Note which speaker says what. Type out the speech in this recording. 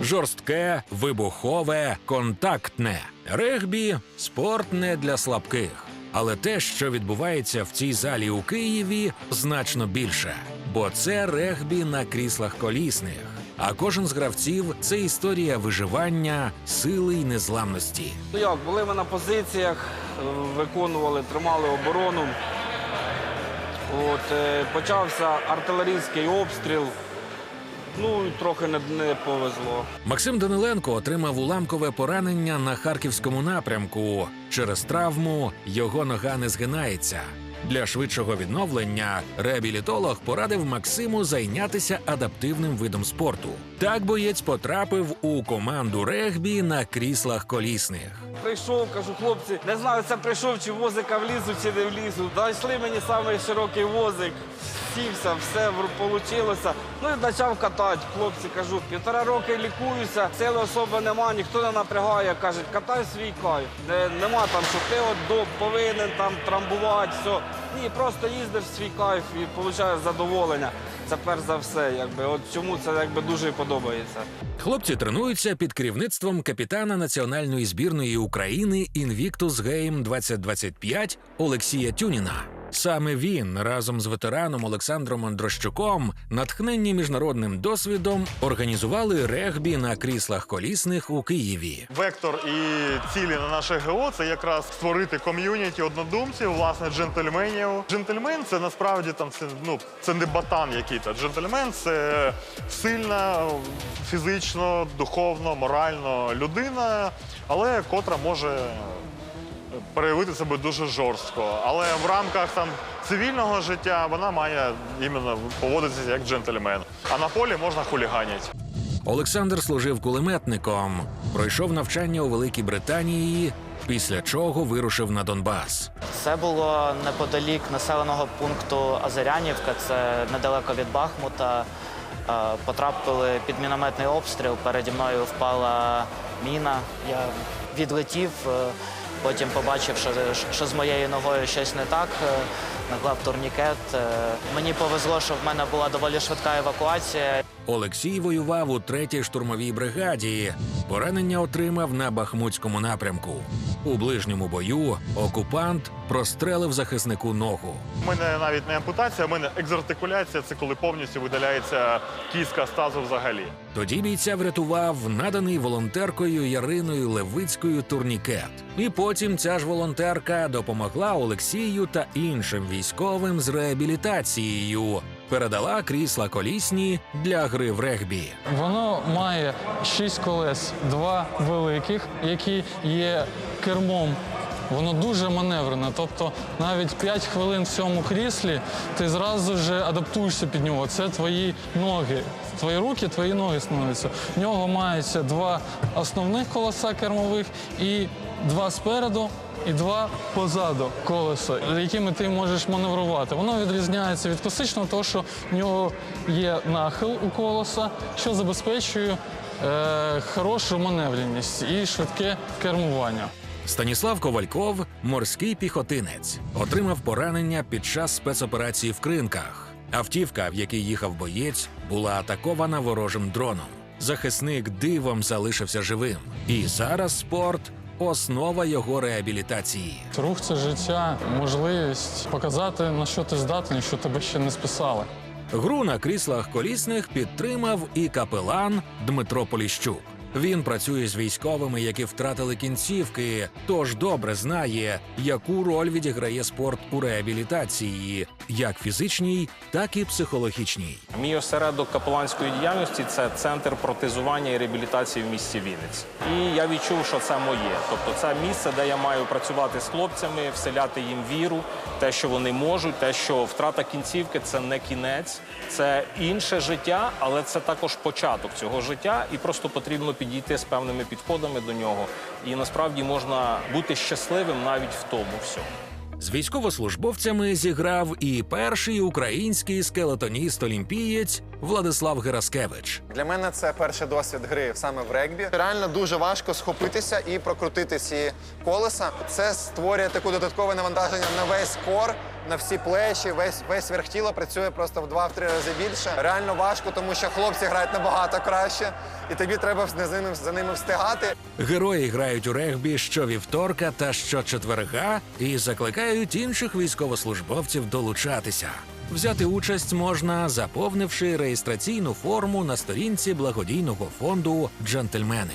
Speaker 1: Жорстке, вибухове, контактне. Регбі спорт не для слабких. Але те, що відбувається в цій залі у Києві, значно більше, бо це регбі на кріслах колісних. А кожен з гравців це історія виживання, сили й незламності.
Speaker 2: Ну як, були ми на позиціях, виконували, тримали оборону. От, е, почався артилерійський обстріл. Ну, трохи не, не повезло.
Speaker 1: Максим Даниленко отримав уламкове поранення на харківському напрямку. Через травму його нога не згинається. Для швидшого відновлення реабілітолог порадив Максиму зайнятися адаптивним видом спорту. Так боєць потрапив у команду регбі на кріслах колісних.
Speaker 2: Прийшов, кажу, хлопці, не знаю, це прийшов, чи возика влізу, чи не влізу. Дайшли мені самий широкий возик, сівся, все вийшло. Ну і почав катати. Хлопці, кажу, півтора роки лікуюся, сили особи нема, ніхто не напрягає. Кажуть, катай свій кайф. Не, нема там, що ти от до, повинен там трамбувати, все. Ні, просто їздиш свій кайф і отримуєш задоволення. Це перш за все, якби. От чому це якби дуже подобається.
Speaker 1: Хлопці тренуються під керівництвом капітана національної збірної України Invictus Game 2025 Олексія Тюніна. Саме він разом з ветераном Олександром Андрощуком, натхненні міжнародним досвідом, організували регбі на кріслах колісних у Києві.
Speaker 3: Вектор і цілі на наше ГО це якраз створити ком'юніті однодумців, власне, джентльменів. Джентльмен це насправді там це ну це не батан який-то. Джентльмен це сильна фізично, духовно, морально людина, але котра може проявити себе дуже жорстко. Але в рамках там цивільного життя вона має іменно поводитися як джентльмен. А на полі можна хуліганити.
Speaker 1: Олександр служив кулеметником, пройшов навчання у Великій Британії, після чого вирушив на Донбас.
Speaker 4: Це було неподалік населеного пункту Азарянівка, це недалеко від Бахмута. Е, Потрапили під мінометний обстріл. Переді мною впала міна. Я відлетів, е, потім побачив, що, що з моєю ногою щось не так. е, Наклав турнікет. Е, Мені повезло, що в мене була доволі швидка евакуація.
Speaker 1: Олексій воював у третій штурмовій бригаді. Поранення отримав на Бахмутському напрямку. У ближньому бою окупант прострелив захиснику ногу.
Speaker 3: У мене навіть не ампутація, у мене екзартикуляція це коли повністю видаляється кістка з тазу взагалі.
Speaker 1: Тоді бійця врятував наданий волонтеркою Яриною Левицькою турнікет. І потім ця ж волонтерка допомогла Олексію та іншим військовим з реабілітацією. Передала крісла колісні для гри в регбі.
Speaker 5: Воно має шість колес, два великих, які є кермом. Воно дуже маневрене. Тобто навіть 5 хвилин в цьому кріслі ти зразу ж адаптуєшся під нього. Це твої ноги. Твої руки, твої ноги становляться. В нього мається два основних колеса кермових і два спереду. І два позаду колеса, якими ти можеш маневрувати. Воно відрізняється від класичного, того, що в нього є нахил у колеса, що забезпечує е, хорошу маневреність і швидке кермування.
Speaker 1: Станіслав Ковальков морський піхотинець, отримав поранення під час спецоперації в кринках. Автівка, в якій їхав боєць, була атакована ворожим дроном. Захисник дивом залишився живим. І зараз спорт основа його реабілітації.
Speaker 5: Рух це життя, можливість показати на що ти здатний, що тебе ще не списали.
Speaker 1: Гру на кріслах колісних підтримав і капелан Дмитро Поліщук. Він працює з військовими, які втратили кінцівки, тож добре знає, яку роль відіграє спорт у реабілітації, як фізичній, так і психологічній.
Speaker 6: Мій осередок капеланської діяльності це центр протезування і реабілітації в місті Вінниць. І я відчув, що це моє. Тобто, це місце, де я маю працювати з хлопцями, вселяти їм віру, те, що вони можуть, те, що втрата кінцівки це не кінець, це інше життя, але це також початок цього життя, і просто потрібно підійти з певними підходами до нього. І насправді можна бути щасливим навіть в тому всьому.
Speaker 1: З військовослужбовцями зіграв і перший український скелетоніст-олімпієць Владислав Гераскевич.
Speaker 7: Для мене це перший досвід гри саме в регбі. Реально дуже важко схопитися і прокрутити ці колеса. Це створює таке додаткове навантаження на весь кор, на всі плечі, весь весь верх тіла працює просто в два-три рази більше. Реально важко, тому що хлопці грають набагато краще, і тобі треба за ними, за ними встигати.
Speaker 1: Герої грають у регбі щовівторка та щочетверга і закликають інших військовослужбовців долучатися. Взяти участь можна, заповнивши реєстраційну форму на сторінці благодійного фонду Джентльмени.